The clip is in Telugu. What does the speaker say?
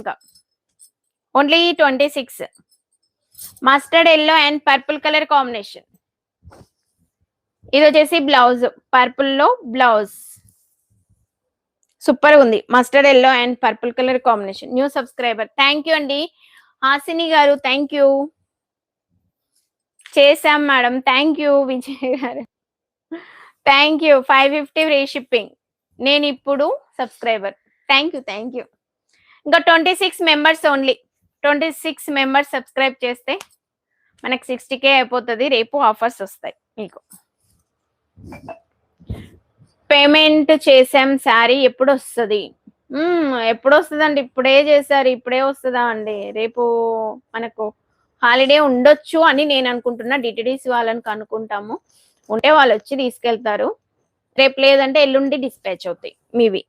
ఇంకా. Only twenty six mustard yellow and purple colour combination ఇది వచ్చేసి బ్లౌజ్ పర్పుల్లో బ్లౌజ్ సూపర్ ఉంది. Mustard yellow and purple colour combination new subscriber thank you అండి. హాసిని గారు థ్యాంక్ యూ చేశాం madam. Thank you Vijay garu. Thank you five fifty free shipping నేను ఇప్పుడు subscriber thank you thank you ఇంకా twenty six members only twenty six members subscribe చేస్తే మనకి సిక్స్టీ కే అయిపోతుంది. రేపు ఆఫర్స్ వస్తాయి మీకు. పేమెంట్ చేసాం శారీ ఎప్పుడు వస్తుంది ఎప్పుడు వస్తుందండి ఇప్పుడే చేశారు ఇప్పుడే వస్తుందా అండి? రేపు మనకు హాలిడే ఉండొచ్చు అని నేను అనుకుంటున్నా. డిటిడిసి వాళ్ళని కనుక్కుంటాము. ఉంటే వాళ్ళు వచ్చి తీసుకెళ్తారు. రేపు లేదంటే ఎల్లుండి డిస్పాచ్ అవుతాయి మీవి.